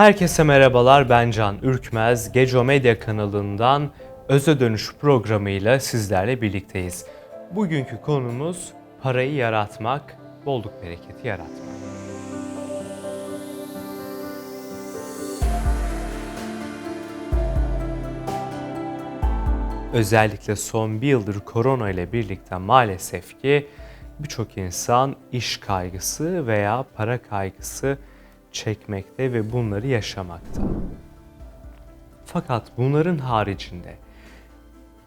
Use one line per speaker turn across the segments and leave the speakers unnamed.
Herkese merhabalar ben Can Ürkmez. Geco Medya kanalından Öze Dönüş programıyla sizlerle birlikteyiz. Bugünkü konumuz parayı yaratmak, bolluk bereketi yaratmak. Özellikle son bir yıldır korona ile birlikte maalesef ki birçok insan iş kaygısı veya para kaygısı çekmekte ve bunları yaşamakta. Fakat bunların haricinde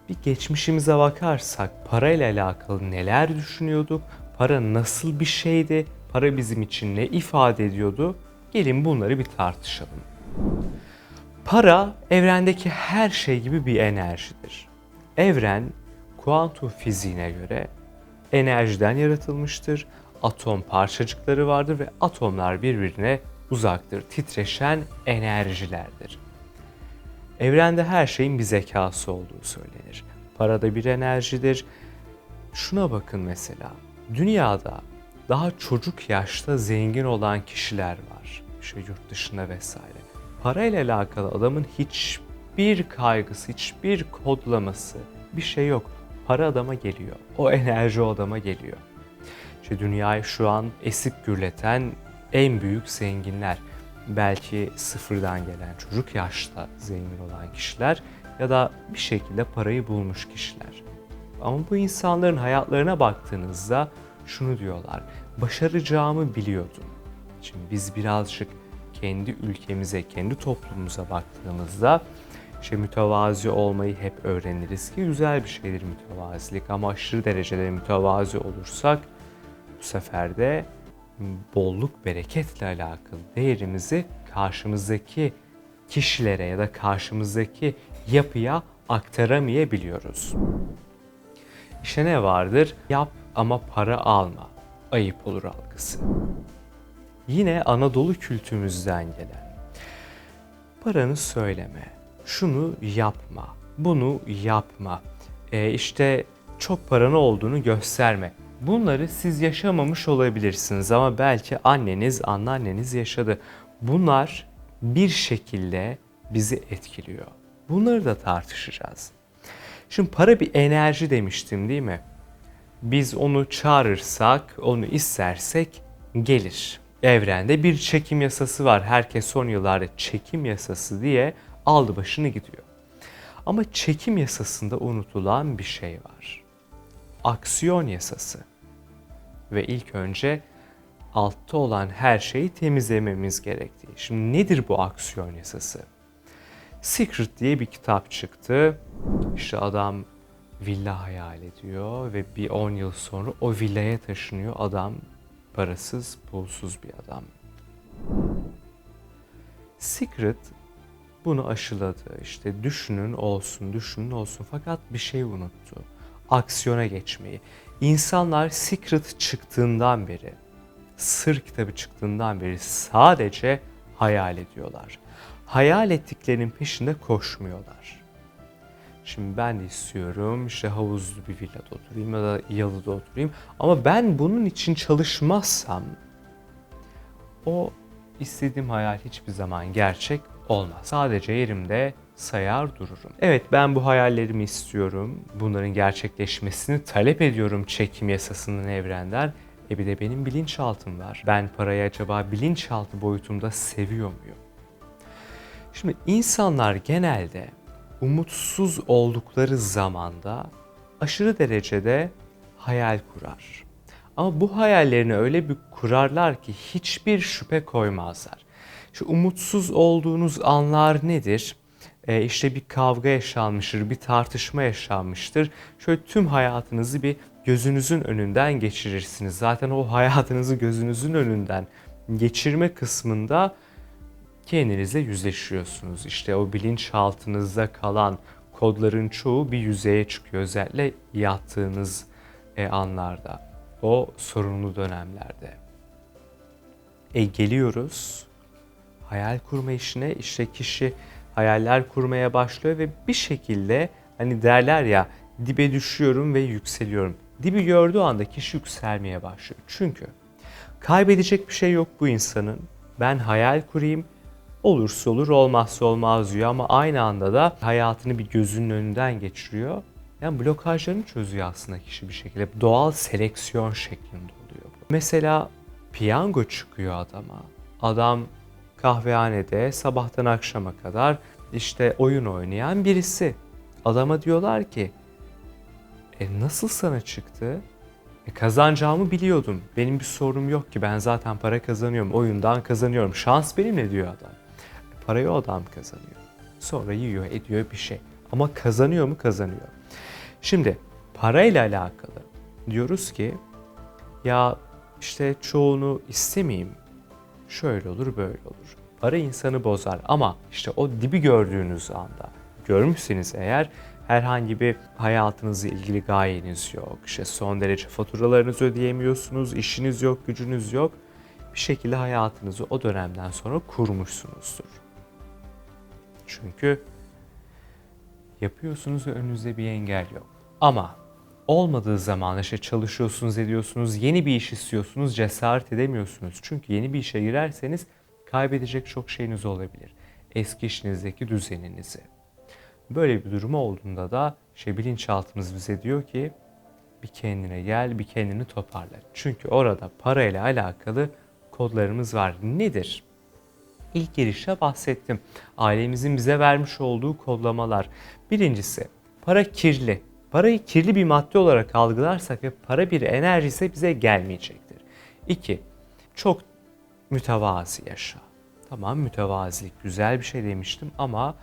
bir geçmişimize bakarsak parayla alakalı neler düşünüyorduk? Para nasıl bir şeydi? Para bizim için ne ifade ediyordu? Gelin bunları bir tartışalım. Para evrendeki her şey gibi bir enerjidir. Evren kuantum fiziğine göre enerjiden yaratılmıştır. Atom parçacıkları vardır ve atomlar birbirine uzaktır. Titreşen enerjilerdir. Evrende her şeyin bir zekası olduğu söylenir. Para da bir enerjidir. Şuna bakın mesela. Dünyada daha çocuk yaşta zengin olan kişiler var. İşte yurt dışında vesaire. Parayla alakalı adamın hiçbir kaygısı, hiçbir kodlaması bir şey yok. Para adama geliyor. O enerji o adama geliyor. İşte dünyayı şu an esip gürleten en büyük zenginler. Belki sıfırdan gelen çocuk yaşta zengin olan kişiler ya da bir şekilde parayı bulmuş kişiler. Ama bu insanların hayatlarına baktığınızda şunu diyorlar. Başaracağımı biliyordum. Şimdi biz birazcık kendi ülkemize, kendi toplumumuza baktığımızda işte mütevazi olmayı hep öğreniriz ki güzel bir şeydir mütevazilik ama aşırı derecede mütevazi olursak bu sefer de bolluk bereketle alakalı değerimizi karşımızdaki kişilere ya da karşımızdaki yapıya aktaramayabiliyoruz. İşte ne vardır? Yap ama para alma. Ayıp olur algısı. Yine Anadolu kültürümüzden gelen. Paranı söyleme. Şunu yapma. Bunu yapma. E işte çok paranı olduğunu gösterme. Bunları siz yaşamamış olabilirsiniz ama belki anneniz, anneanneniz yaşadı. Bunlar bir şekilde bizi etkiliyor. Bunları da tartışacağız. Şimdi para bir enerji demiştim değil mi? Biz onu çağırırsak, onu istersek gelir. Evrende bir çekim yasası var. Herkes son yıllarda çekim yasası diye aldı başını gidiyor. Ama çekim yasasında unutulan bir şey var. Aksiyon yasası ve ilk önce altta olan her şeyi temizlememiz gerektiği. Şimdi nedir bu aksiyon yasası? Secret diye bir kitap çıktı. İşte adam villa hayal ediyor ve bir 10 yıl sonra o villaya taşınıyor. Adam parasız, pulsuz bir adam. Secret bunu aşıladı. İşte düşünün olsun, düşünün olsun fakat bir şey unuttu. Aksiyona geçmeyi. İnsanlar Secret çıktığından beri, Sır kitabı çıktığından beri sadece hayal ediyorlar. Hayal ettiklerinin peşinde koşmuyorlar. Şimdi ben de istiyorum işte havuzlu bir villada oturayım ya da yalıda oturayım. Ama ben bunun için çalışmazsam o istediğim hayal hiçbir zaman gerçek olmaz. Sadece yerimde sayar dururum. Evet ben bu hayallerimi istiyorum. Bunların gerçekleşmesini talep ediyorum çekim yasasının evrenden. E bir de benim bilinçaltım var. Ben parayı acaba bilinçaltı boyutumda seviyor muyum? Şimdi insanlar genelde umutsuz oldukları zamanda aşırı derecede hayal kurar. Ama bu hayallerini öyle bir kurarlar ki hiçbir şüphe koymazlar. Şu umutsuz olduğunuz anlar nedir? e, işte bir kavga yaşanmıştır, bir tartışma yaşanmıştır. Şöyle tüm hayatınızı bir gözünüzün önünden geçirirsiniz. Zaten o hayatınızı gözünüzün önünden geçirme kısmında kendinizle yüzleşiyorsunuz. İşte o bilinçaltınızda kalan kodların çoğu bir yüzeye çıkıyor. Özellikle yattığınız e, anlarda, o sorunlu dönemlerde. E geliyoruz hayal kurma işine işte kişi hayaller kurmaya başlıyor ve bir şekilde hani derler ya dibe düşüyorum ve yükseliyorum. Dibi gördüğü anda kişi yükselmeye başlıyor. Çünkü kaybedecek bir şey yok bu insanın. Ben hayal kurayım, Olursa olur, olmazsa olmaz diyor ama aynı anda da hayatını bir gözünün önünden geçiriyor. Yani blokajlarını çözüyor aslında kişi bir şekilde. Doğal seleksiyon şeklinde oluyor bu. Mesela piyango çıkıyor adama. Adam kahvehanede sabahtan akşama kadar işte oyun oynayan birisi. Adama diyorlar ki e nasıl sana çıktı? E kazanacağımı biliyordum. Benim bir sorunum yok ki. Ben zaten para kazanıyorum. Oyundan kazanıyorum. Şans benimle diyor adam. E parayı o adam kazanıyor. Sonra yiyor, ediyor bir şey. Ama kazanıyor mu? Kazanıyor. Şimdi parayla alakalı diyoruz ki ya işte çoğunu istemeyeyim. Şöyle olur, böyle olur. Para insanı bozar ama işte o dibi gördüğünüz anda görmüşseniz eğer herhangi bir hayatınızla ilgili gayeniz yok. İşte son derece faturalarınızı ödeyemiyorsunuz, işiniz yok, gücünüz yok. Bir şekilde hayatınızı o dönemden sonra kurmuşsunuzdur. Çünkü yapıyorsunuz ve önünüzde bir engel yok. Ama olmadığı zaman işte çalışıyorsunuz, ediyorsunuz, yeni bir iş istiyorsunuz, cesaret edemiyorsunuz. Çünkü yeni bir işe girerseniz kaybedecek çok şeyiniz olabilir. Eski işinizdeki düzeninizi. Böyle bir durum olduğunda da şey bilinçaltımız bize diyor ki bir kendine gel, bir kendini toparla. Çünkü orada parayla alakalı kodlarımız var. Nedir? İlk girişte bahsettim. Ailemizin bize vermiş olduğu kodlamalar. Birincisi, para kirli. Parayı kirli bir madde olarak algılarsak ve para bir enerji ise bize gelmeyecektir. İki, çok mütevazi yaşa. Tamam mütevazilik güzel bir şey demiştim ama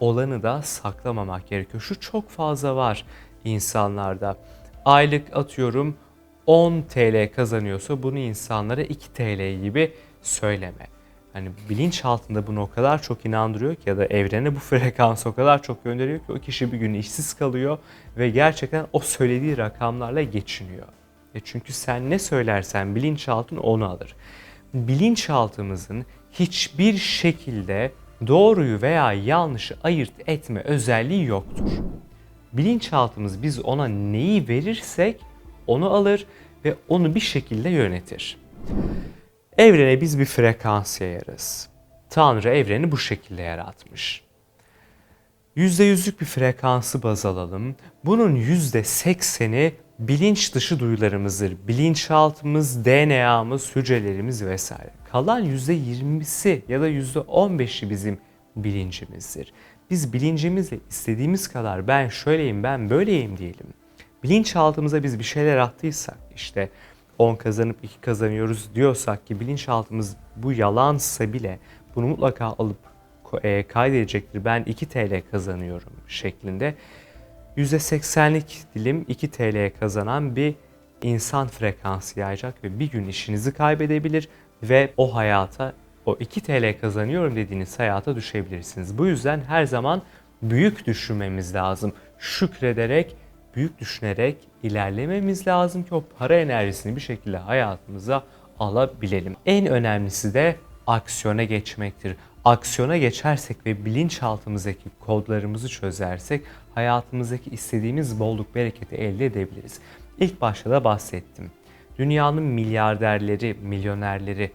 olanı da saklamamak gerekiyor. Şu çok fazla var insanlarda. Aylık atıyorum 10 TL kazanıyorsa bunu insanlara 2 TL gibi söyleme. Hani bilinç altında bunu o kadar çok inandırıyor ki ya da evrene bu frekans o kadar çok gönderiyor ki o kişi bir gün işsiz kalıyor ve gerçekten o söylediği rakamlarla geçiniyor. E çünkü sen ne söylersen bilinçaltın onu alır. Bilinçaltımızın hiçbir şekilde doğruyu veya yanlışı ayırt etme özelliği yoktur. Bilinçaltımız biz ona neyi verirsek onu alır ve onu bir şekilde yönetir. Evrene biz bir frekans yayarız. Tanrı evreni bu şekilde yaratmış. %100'lük bir frekansı baz alalım. Bunun %80'i bilinç dışı duyularımızdır. Bilinçaltımız, DNA'mız, hücrelerimiz vesaire. Kalan %20'si ya da %15'i bizim bilincimizdir. Biz bilincimizle istediğimiz kadar ben şöyleyim, ben böyleyim diyelim. Bilinçaltımıza biz bir şeyler attıysak işte 10 kazanıp 2 kazanıyoruz diyorsak ki bilinçaltımız bu yalansa bile bunu mutlaka alıp e, kaydedecektir. Ben 2 TL kazanıyorum şeklinde. %80'lik dilim 2 TL kazanan bir insan frekansı yayacak ve bir gün işinizi kaybedebilir ve o hayata o 2 TL kazanıyorum dediğiniz hayata düşebilirsiniz. Bu yüzden her zaman büyük düşünmemiz lazım. Şükrederek, büyük düşünerek ilerlememiz lazım ki o para enerjisini bir şekilde hayatımıza alabilelim. En önemlisi de aksiyona geçmektir. Aksiyona geçersek ve bilinçaltımızdaki kodlarımızı çözersek hayatımızdaki istediğimiz bolluk bereketi elde edebiliriz. İlk başta da bahsettim. Dünyanın milyarderleri, milyonerleri,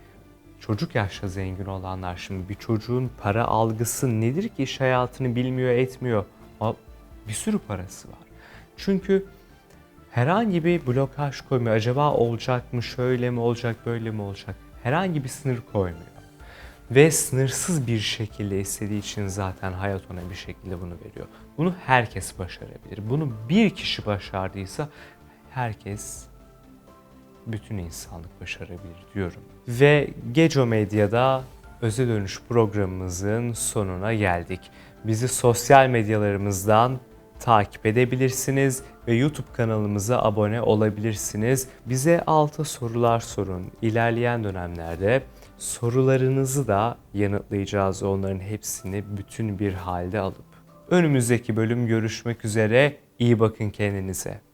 çocuk yaşta zengin olanlar şimdi bir çocuğun para algısı nedir ki iş hayatını bilmiyor etmiyor. Ama bir sürü parası var. Çünkü herhangi bir blokaj koymuyor. Acaba olacak mı, şöyle mi olacak, böyle mi olacak? Herhangi bir sınır koymuyor. Ve sınırsız bir şekilde istediği için zaten hayat ona bir şekilde bunu veriyor. Bunu herkes başarabilir. Bunu bir kişi başardıysa herkes bütün insanlık başarabilir diyorum. Ve Geco Medya'da Öze Dönüş programımızın sonuna geldik. Bizi sosyal medyalarımızdan takip edebilirsiniz ve YouTube kanalımıza abone olabilirsiniz. Bize alta sorular sorun. İlerleyen dönemlerde sorularınızı da yanıtlayacağız onların hepsini bütün bir halde alıp. Önümüzdeki bölüm görüşmek üzere. İyi bakın kendinize.